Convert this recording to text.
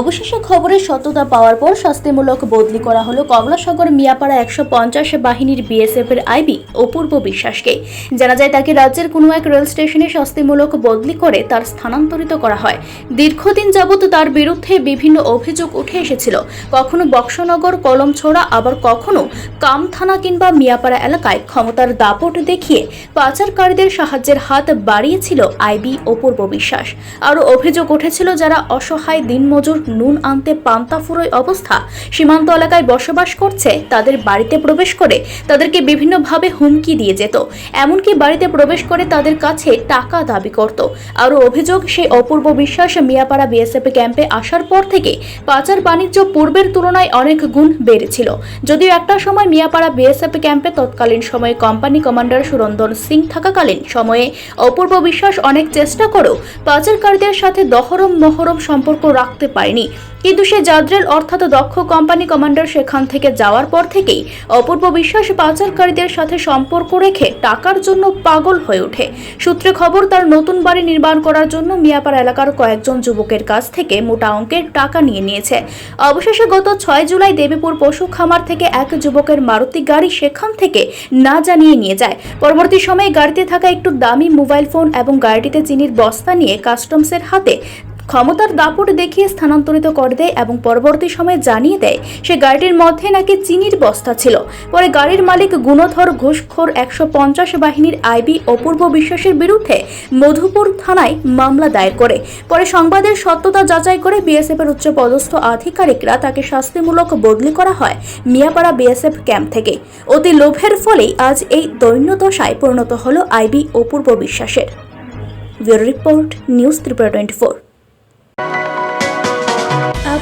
অবশেষে খবরের সত্যতা পাওয়ার পর শাস্তিমূলক বদলি করা হলো কমলাসাগর মিয়াপাড়া একশো পঞ্চাশ বাহিনীর বিএসএফ এর আইবি অপূর্ব বিশ্বাসকে। জানা যায়, তাকে রাজ্যের কোনো এক রেল স্টেশনে শাস্তিমূলক বদলি করে তার স্থানান্তরিত করা হয়। দীর্ঘদিন যাবত তার বিরুদ্ধে বিভিন্ন অভিযোগ উঠে এসেছিল। কখনো বক্সনগর, কলমছোড়া, আবার কখনো কাম থানা কিংবা মিয়াপাড়া এলাকায় ক্ষমতার দাপট দেখিয়ে পাচারকারীদের সাহায্যের হাত বাড়িয়েছিল আইবি অপূর্ব বিশ্বাস। আরও অভিযোগ উঠেছিল, যারা অসহায় দিনমজুর নুন আনতে পান্তা ফুরোয় অবস্থা। সীমান্ত এলাকায় বসবাস করছে তাদের বাড়িতে প্রবেশ করে তাদেরকে বিভিন্নভাবে হুমকি দিয়ে যেত। এমনকি বাড়িতে প্রবেশ করে তাদের কাছে টাকা দাবি করত। আরও অভিযোগ, সেই অপূর্ব বিশ্বাস মিয়াপাড়া বিএসএফ ক্যাম্পে আসার পর থেকে পাচার বাণিজ্য পূর্বের তুলনায় অনেক গুণ বেড়েছিল। যদিও একটা সময় মিয়াপাড়া বিএসএফ ক্যাম্পে তৎকালীন সময়ে কোম্পানি কমান্ডার সুরন্দন সিং থাকাকালীন সময়ে অপূর্ব বিশ্বাস অনেক চেষ্টা করেও পাচারকারীদের সাথে দহরম মহরম সম্পর্ক রাখতে পারেনি। কিন্তু সে জাদ্রেল অর্থাৎ দক্ষ কোম্পানি কমান্ডার সেখান থেকে যাওয়ার পর থেকেই অপূর্ব বিশ্বাস পাচারকারীদের সাথে সম্পর্ক রেখে টাকার জন্য পাগল হয়ে ওঠে। সূত্রে খবর, তার নতুন বাড়ি নির্মাণ করার জন্য মিয়াপাড়া এলাকার কয়েকজন যুবকের কাছ থেকে মোটা অঙ্কের টাকা নিয়ে নিয়েছে। অবশেষে গত ছয় জুলাই দেবীপুর পশু খামার থেকে এক যুবকের মারুতি গাড়ি সেখান থেকে না জানিয়ে নিয়ে যায়। পরবর্তী সময়ে গাড়িতে থাকা একটু দামি মোবাইল ফোন এবং গাড়িটিতে চিনির বস্তা নিয়ে কাস্টমসের হাতে ক্ষমতার দাপট দেখিয়ে স্থানান্তরিত করে দেয় এবং পরবর্তী সময়ে জানিয়ে দেয়, সে গাড়িটির মধ্যে নাকি চিনির বস্তা ছিল। পরে গাড়ির মালিক গুণধর ঘুষখোর একশো পঞ্চাশ বাহিনীর আইবি অপূর্ব বিশ্বাসের বিরুদ্ধে মধুপুর থানায় মামলা দায়ের করে। পরে সংবাদের সত্যতা যাচাই করে বিএসএফের উচ্চ পদস্থ আধিকারিকরা তাকে শাস্তিমূলক বদলি করা হয় মিয়াপাড়া বিএসএফ ক্যাম্প থেকে। অতি লোভের ফলেই আজ এই দৈন্যদশায় পরিণত হল আইবি অপূর্ব বিশ্বাসের। Bureau report, news Tripura twenty four.